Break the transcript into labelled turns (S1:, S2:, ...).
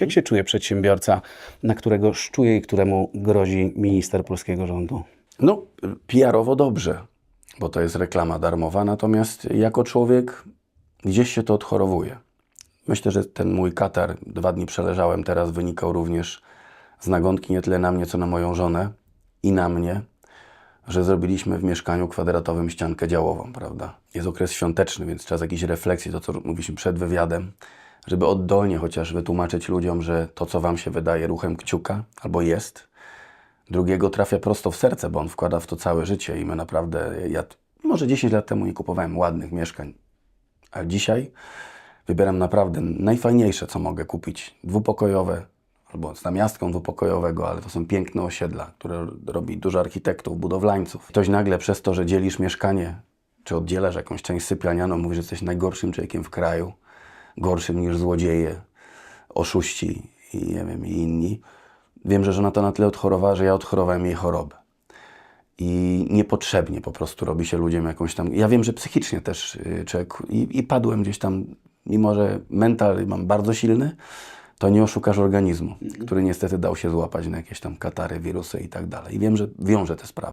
S1: Jak się czuje przedsiębiorca, na którego szczuje i któremu grozi minister polskiego rządu?
S2: No, PR-owo dobrze, bo to jest reklama darmowa, natomiast jako człowiek gdzieś się to odchorowuje. Myślę, że ten mój katar, dwa dni przeleżałem teraz, wynikał również z nagonki nie tyle na mnie, co na moją żonę i na mnie, że zrobiliśmy w mieszkaniu kwadratowym ściankę działową, prawda? Jest okres świąteczny, więc czas jakiejś refleksji, to co mówiliśmy przed wywiadem, żeby oddolnie chociaż wytłumaczyć ludziom, że to, co Wam się wydaje ruchem kciuka, albo jest, drugiego trafia prosto w serce, bo on wkłada w to całe życie i my naprawdę, ja może 10 lat temu nie kupowałem ładnych mieszkań, a dzisiaj wybieram naprawdę najfajniejsze, co mogę kupić. Dwupokojowe, albo z namiastką dwupokojowego, ale to są piękne osiedla, które robi dużo architektów, budowlańców. Ktoś nagle przez to, że dzielisz mieszkanie, czy oddzielasz jakąś część sypialnianą, mówi, że jesteś najgorszym człowiekiem w kraju, gorszym niż złodzieje, oszuści i, nie wiem, i inni. Wiem, że żona to na tyle odchorowała, że ja odchorowałem jej chorobę. I niepotrzebnie po prostu robi się ludziom jakąś tam. Ja wiem, że psychicznie też y, człowiek. I, i padłem gdzieś tam, mimo że mental mam bardzo silny, to nie oszukasz organizmu, który niestety dał się złapać na jakieś tam katary, wirusy i tak dalej. I wiem, że wiąże te sprawy.